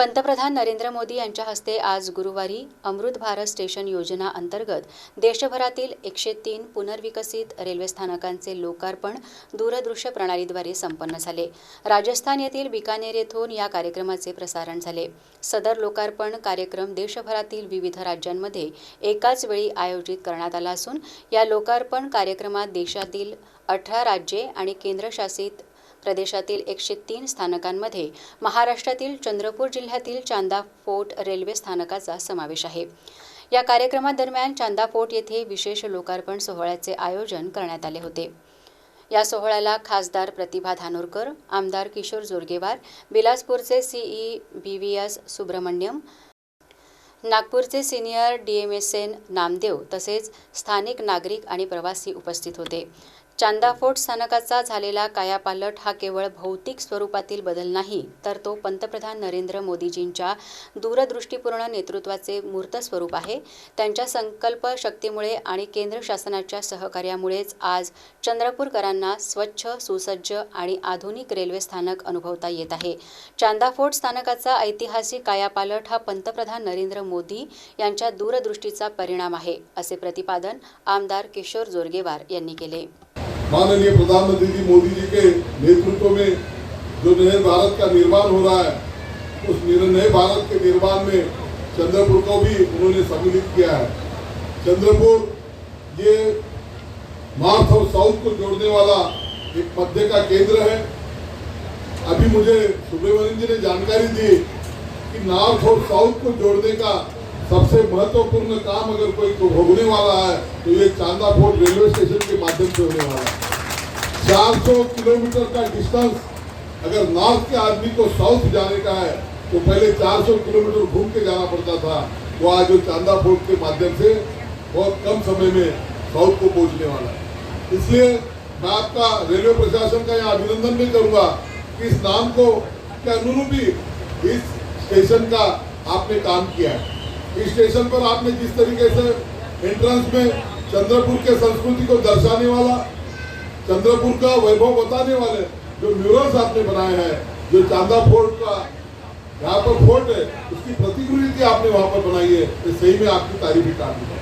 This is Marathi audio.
पंतप्रधान नरेंद्र मोदी यांच्या हस्ते आज गुरुवारी अमृत भारत स्टेशन योजना अंतर्गत देशभरातील एकशे तीन पुनर्विकसित रेल्वे स्थानकांचे लोकार्पण दूरदृश्य प्रणालीद्वारे संपन्न झाले. राजस्थान येथील बिकानेर येथून या कार्यक्रमाचे प्रसारण झाले. सदर लोकार्पण कार्यक्रम देशभरातील विविध राज्यांमध्ये एकाच वेळी आयोजित करण्यात आला असून या लोकार्पण कार्यक्रमात देशातील अठरा राज्ये आणि केंद्रशासित प्रदेशातील एकशे तीन स्थानकांमध्ये महाराष्ट्रातील चंद्रपूर जिल्ह्यातील चांदा फोर्ट रेल्वे स्थानकाचा समावेश आहे. या कार्यक्रमादरम्यान चांदा फोर्ट येथे विशेष लोकार्पण सोहळ्याचे आयोजन करण्यात आले होते. या सोहळ्याला खासदार प्रतिभा धानोरकर आमदार Kishor Jorgewar बिलासपूरचे CE B V S Subramaniam नागपूरचे senior D M S N Namdev तसेच स्थानिक नागरिक आणि प्रवासी उपस्थित होते. चांदा फोर्ट स्थानकाचा झालेला कायापालट हा केवळ भौतिक स्वरूपातील बदल नाही तर तो पंतप्रधान नरेंद्र मोदीजींच्या दूरदृष्टीपूर्ण नेतृत्वाचे मूर्त स्वरूप आहे. त्यांच्या संकल्प शक्तीमुळे आणि केंद्र शासनाच्या सहकार्यामुळेच आज चंद्रपूरकरांना स्वच्छ सुसज्ज आणि आधुनिक रेल्वे स्थानक अनुभवता येत आहे. चांदा फोर्ट स्थानकाचा ऐतिहासिक कायापालट हा पंतप्रधान नरेंद्र मोदी यांच्या दूरदृष्टीचा परिणाम आहे असे प्रतिपादन आमदार किशोर जोरगेवार यांनी केले. माननीय प्रधानमंत्री जी मोदी जी के नेतृत्व में जो नए भारत का निर्माण हो रहा है उस नए भारत के निर्माण में चंद्रपुर को भी उन्होंने सम्मिलित किया है। चंद्रपुर ये नॉर्थ और साउथ को जोड़ने वाला एक मध्य का केंद्र है। अभी मुझे सुब्रमण्यम जी ने जानकारी दी कि नॉर्थ और साउथ को जोड़ने सबसे महत्वपूर्ण काम अगर कोई को होने वाला है तो ये चांदा फोर्ट रेलवे स्टेशन के माध्यम से होने वाला है। 400 किलोमीटर का डिस्टेंस अगर नॉर्थ के आदमी को साउथ जाने का है तो पहले 400 किलोमीटर घूम के जाना पड़ता था। वो आज जो चांदा फोर्ट के माध्यम से बहुत कम समय में साउथ को पहुँचने वाला है। इसलिए मैं आपका रेलवे प्रशासन का यहाँ अभिनंदन भी करूँगा कि इस नाम को के अनुरूप ही इस स्टेशन का आपने काम किया है। स्टेशन पर आपने जिस तरीके से एंट्रेंस में चंद्रपुर के संस्कृति को दर्शाने वाला, चंद्रपुर का वैभव बताने वाले जो म्यूरल्स आपने बनाए हैं, जो चांदा फोर्ट का यहाँ पर फोर्ट है, उसकी प्रतिकृति आपने वहाँ पर बनाई है तो सही में आपकी तारीफ़ ही काटनी